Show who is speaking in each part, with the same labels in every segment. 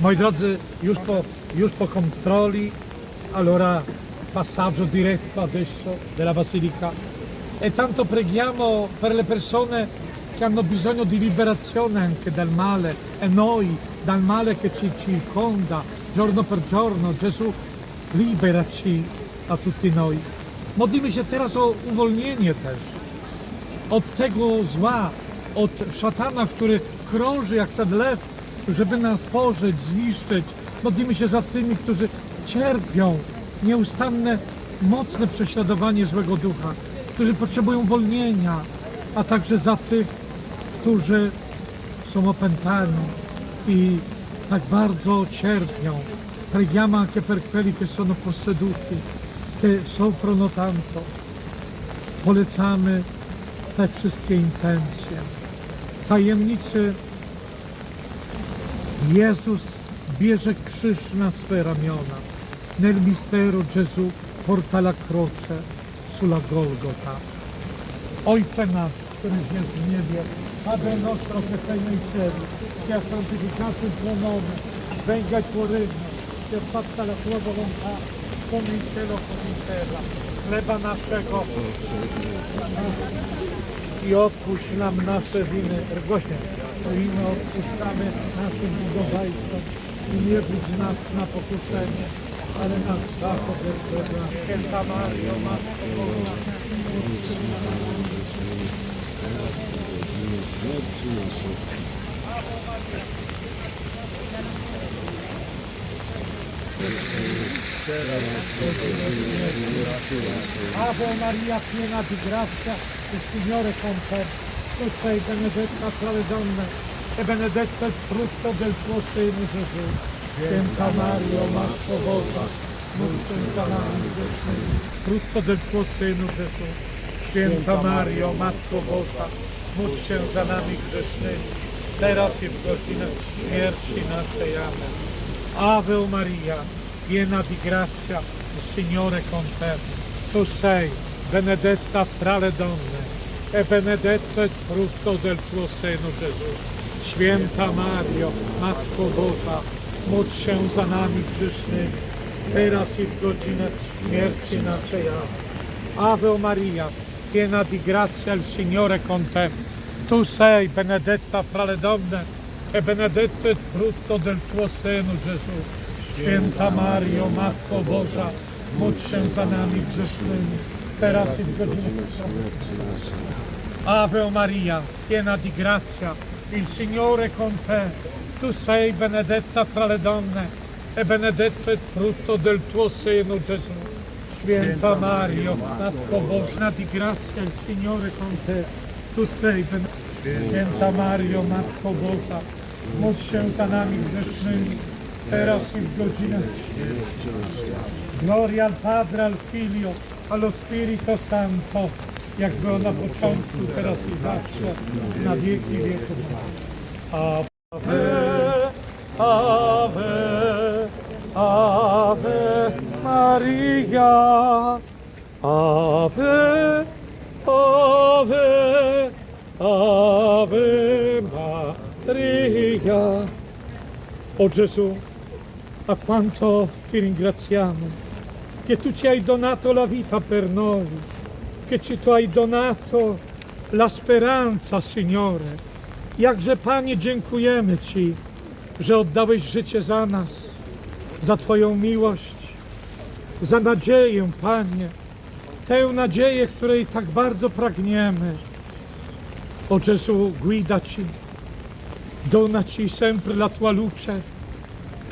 Speaker 1: Moi drodzy, już po, już po controlli, allora passaggio diretto adesso della Basilica e tanto preghiamo per le persone che hanno bisogno di liberazione anche dal male e noi dal male che ci circonda giorno per giorno. Gesù, liberaci a tutti noi. Modlimy się teraz o uwolnienie też od tego zła, od szatana, który krąży jak ten lew, żeby nas pożyć, zniszczyć. Modlimy się za tymi, którzy cierpią nieustanne, mocne prześladowanie złego ducha, którzy potrzebują wolnienia, a także za tych, którzy są opętani i tak bardzo cierpią. Preghiamo anche per quelli che sono posseduti, che soffrono tanto. Polecamy te wszystkie intencje. Tajemnicy Jezus bierze krzyż na swe ramiona. Nel mistero Gesù porta la croce sulla Golgota. Ojcze nasz, któryś jest w niebie, Padre nostro che sei nei cieli, sia santificato il tuo nome, venga il tuo regno, sia fatta la tua volontà, come in cielo come in terra. Chleba naszego i odpuść nam nasze winy. Głośniej. My odpuszczamy naszym winowajcom i nie budź nas na pokuszenie, ale nas od zła. Święta Mario, Matko Boża, Ave Maria piena di grazia, Signore con te. Tu sei benedetta tra le donne e benedetto il frutto del tuo seno Gesù. Matko Boża, módl się za nami grzesznymi. Frutto del tuo seno Gesù. Święta Mario, Matko Boża, módl się za nami grzesznymi. Teraz i w godzinę śmierci naszej. Amen. Ave Maria, piena di grazia, Signore con te. Tu sei benedetta fra le donne e benedetto frutto del tuo seno Gesù. Święta Mario, Matko Boża, módl się za nami grzesznymi, teraz i w godzinę śmierci naszej. Ave Maria, piena di grazia, il Signore con te. Tu sei benedetta fra le donne e benedetto il frutto del tuo seno Gesù. Święta Mario, Matko Boża, módl się za nami grzesznymi, teraz i w godzinę Ave Maria, piena di grazia, il Signore con te. Tu sei benedetta fra le donne e benedetto il frutto del tuo seno Gesù. Święta Mario, Matko Boża di grazia, il Signore con te. Tu sei benedetta. Święta Mario, Matko Boża, módl się za nami grzesznymi, teraz i w godzinę Gloria al Padre, al Figlio, allo Spirito Santo, jak było na początku, teraz i zawsze, na wieki wieków. Ave, Ave, Ave Maria, Ave, Ave, Ave Maria. O Gesù, a quanto ti ringraziamo che tu ci hai donato la vita per noi, che ci tu hai donato la speranza, Signore. Jakże Panie dziękujemy Ci, że oddałeś życie za nas, za Twoją miłość, za nadzieję, Panie, tę nadzieję, której tak bardzo pragniemy. O Gesù, guidaci, donaci sempre la Tua luce,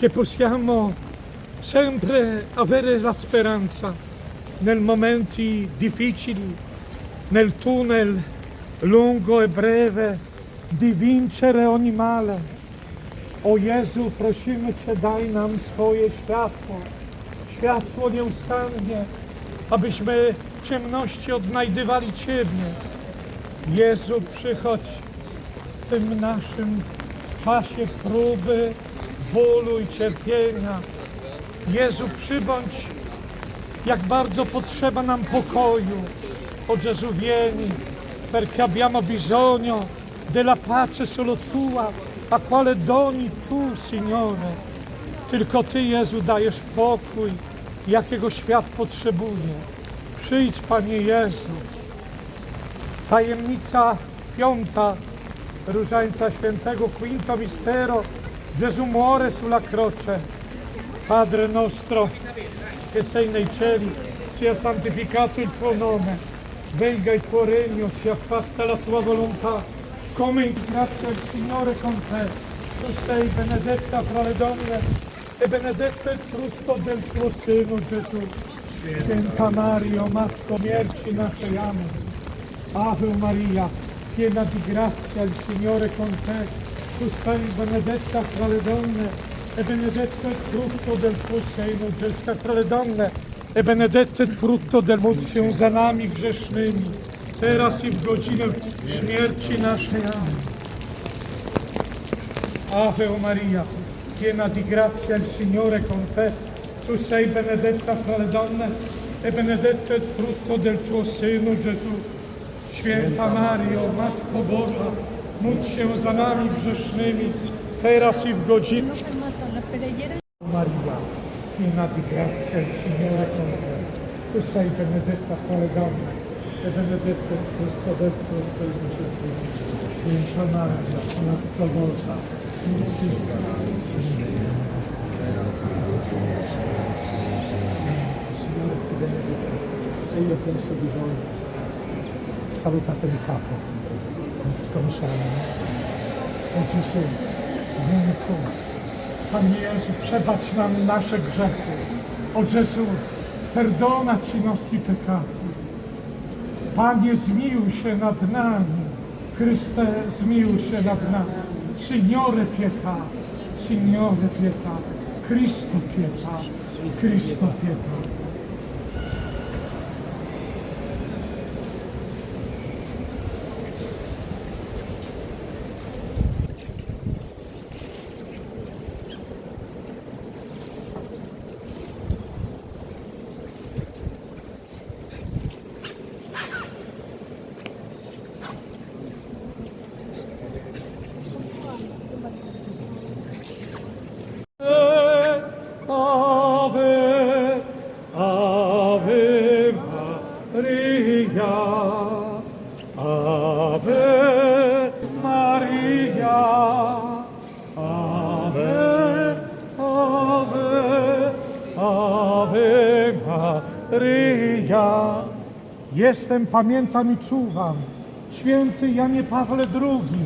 Speaker 1: che possiamo sempre avere la speranza nei momenti difficili, nel tunnel lungo e breve, di vincere ogni male. O Jezu, prosimy Cię, daj nam swoje światło, światło nieustannie, abyśmy w ciemności odnajdywali Ciebie. Jezu, przychodź w tym naszym czasie próby, bólu i cierpienia. Jezu, przybądź, jak bardzo potrzeba nam pokoju. Gesù, vieni, perché abbiamo bisogno della pace solo tua. a quale doni tu, Signore. Tylko Ty, Jezu, dajesz pokój, jakiego świat potrzebuje. Przyjdź, Panie Jezu. Tajemnica piąta Różańca Świętego Quinto Mistero Gesù muore sulla croce. Padre nostro che sei nei cieli, sia santificato il tuo nome, venga il tuo regno, sia fatta la tua volontà, come in grazia il Signore con te. Tu sei benedetta fra le donne e benedetto il frutto del tuo seno, Gesù. Święta Mario, Matko Mierci naszej, Amen. Ave Maria, piena di grazia, il Signore con te. Tu sei benedetta fra le donne benedetto il frutto del tuo seno, le donne e benedetto il frutto del się za nami grzesznymi, teraz i w godzinę śmierci naszej. Ave Maria, piena di grazia, il Signore con te. Tu sei benedetta fra le donne e benedetto il frutto del tuo seno, Gesù. Święta Mario, Matko Boża, módl się za nami grzesznymi, teraz i w godzinę. Maria, piena di grazia, il Signore con te. Tu sei benedetta fra le donne e benedetto il frutto del tuo seno, Gesù. Święta Maria, się za nami grzesznymi. Signore ti benedica, e io penso di voi. Salutate il capo, scominciamo. O Gesù, Panie Jezu, przebacz nam nasze grzechy. O Gesù, perdona ci nostri peccati. Panie, zmiłuj się nad nami. Chryste, zmiłuj się nad nami. Signore pietà, Signore pietà, Cristo pietà, Cristo pietà. Jestem, pamiętam i czuwam. Święty Janie Pawle II,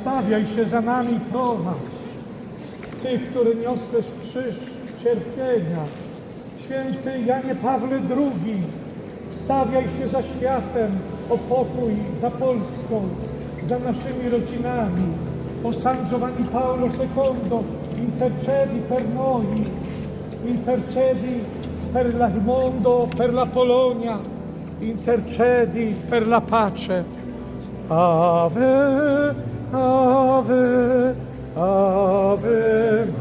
Speaker 1: stawiaj się za nami, prowadź. Ty, który niosłeś krzyż cierpienia, święty Janie Pawle II, stawiaj się za światem o pokój, za Polską, za naszymi rodzinami. O San Giovanni Paolo II, intercedi per noi, intercedi per il mondo, per la Polonia, intercedi per la pace. Ave, ave, ave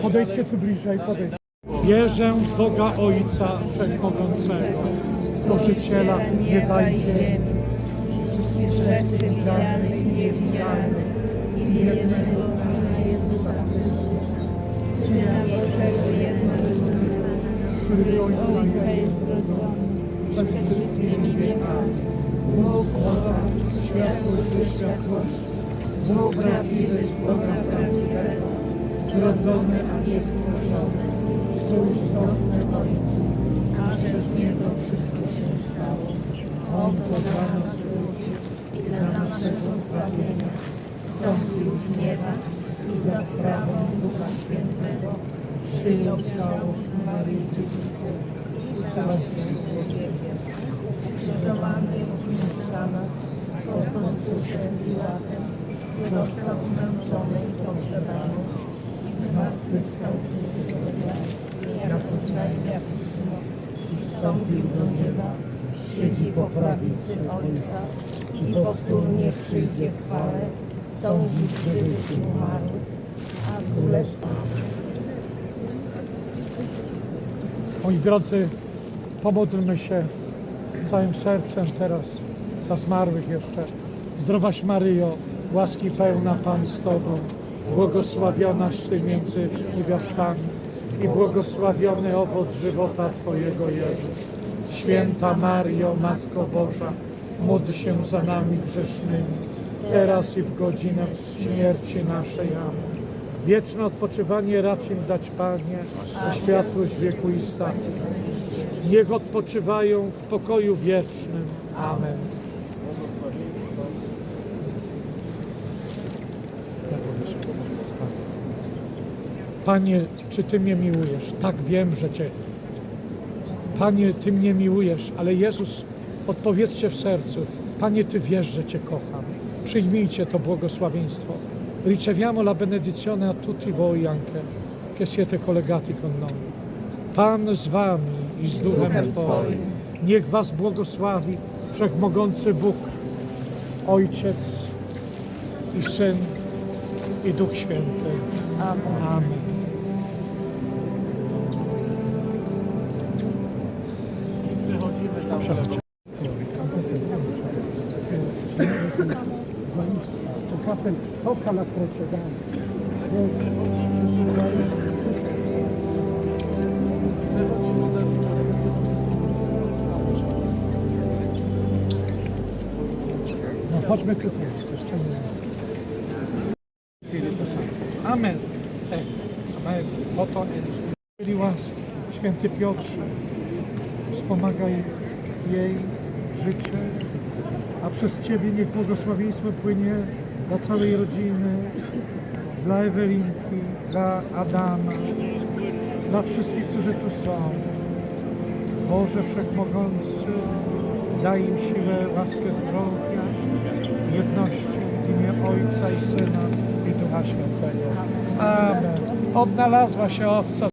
Speaker 1: Podejdźcie tu bliżej, podejdźcie. Wierzę w Boga Ojca Wszechmogącego, Stworzyciela nieba i ziemi,
Speaker 2: wszystkich rzeczy widzialnych i niewidzialnych i jednego Pana Jezusa Chrystusa, Syna Bożego jednego,
Speaker 1: który Ojca
Speaker 2: Ojca jest zrodzony przed wszystkimi wiekami, Bóg Boga, światło ze światłości, Bóg prawdziwy z Boga prawdziwego, zrodzony, a nie stworzony, trójistotny Ojcu, a przez Niego wszystko się stało. On to dla nas urodził i dla naszego zbawienia. Wstąpił z nieba i za sprawą Ducha Świętego przyjął ciało z Maryi Dziewicy i stał się człowiekiem. Krzyżowany za nas pod Poncjuszem Piłatem został męczony i pogrzebany wstąpił do nieba siedzi po prawicy Ojca i powtórnie przyjdzie w chwale sądzić żywych i umarłych, a w królestwie
Speaker 1: Moi drodzy, pomódlmy się całym sercem teraz za zmarłych jeszcze. Zdrowaś Maryjo, łaski pełna Pan z Tobą, błogosławionaś Ty między niewiastami i błogosławiony owoc żywota Twojego Jezus. Święta Mario, Matko Boża, módl się za nami grzesznymi, teraz i w godzinę śmierci naszej. Amen. Wieczne odpoczywanie racz dać, Panie, a światłość wieku i. Niech odpoczywają w pokoju wiecznym. Amen. Panie, czy Ty mnie miłujesz? Tak wiem, że Cię. Panie, Ty mnie miłujesz, ale Jezus, odpowiedzcie w sercu. Panie, Ty wiesz, że Cię kocham. Przyjmijcie to błogosławieństwo. Riceviamo la benedizione a tutti voi anche, che siete collegati con noi. Pan z Wami i z Duchem Twoim. Niech Was błogosławi Wszechmogący Bóg, Ojciec i Syn i Duch Święty.
Speaker 2: Amen.
Speaker 1: Amen. To kapel, toca la croce, dai. No chodźmy tutaj. Amen. E, Amen. Oto mieli łaski. Święty Piotr, wspomagaj jej życie, a przez Ciebie niech błogosławieństwo płynie dla całej rodziny, dla Ewelinki, dla Adama, dla wszystkich, którzy tu są. Boże Wszechmogący, daj im siłę, łaskę zdrowia, jedności w imię Ojca i Syna i Ducha Świętego. Amen. Odnalazła się owca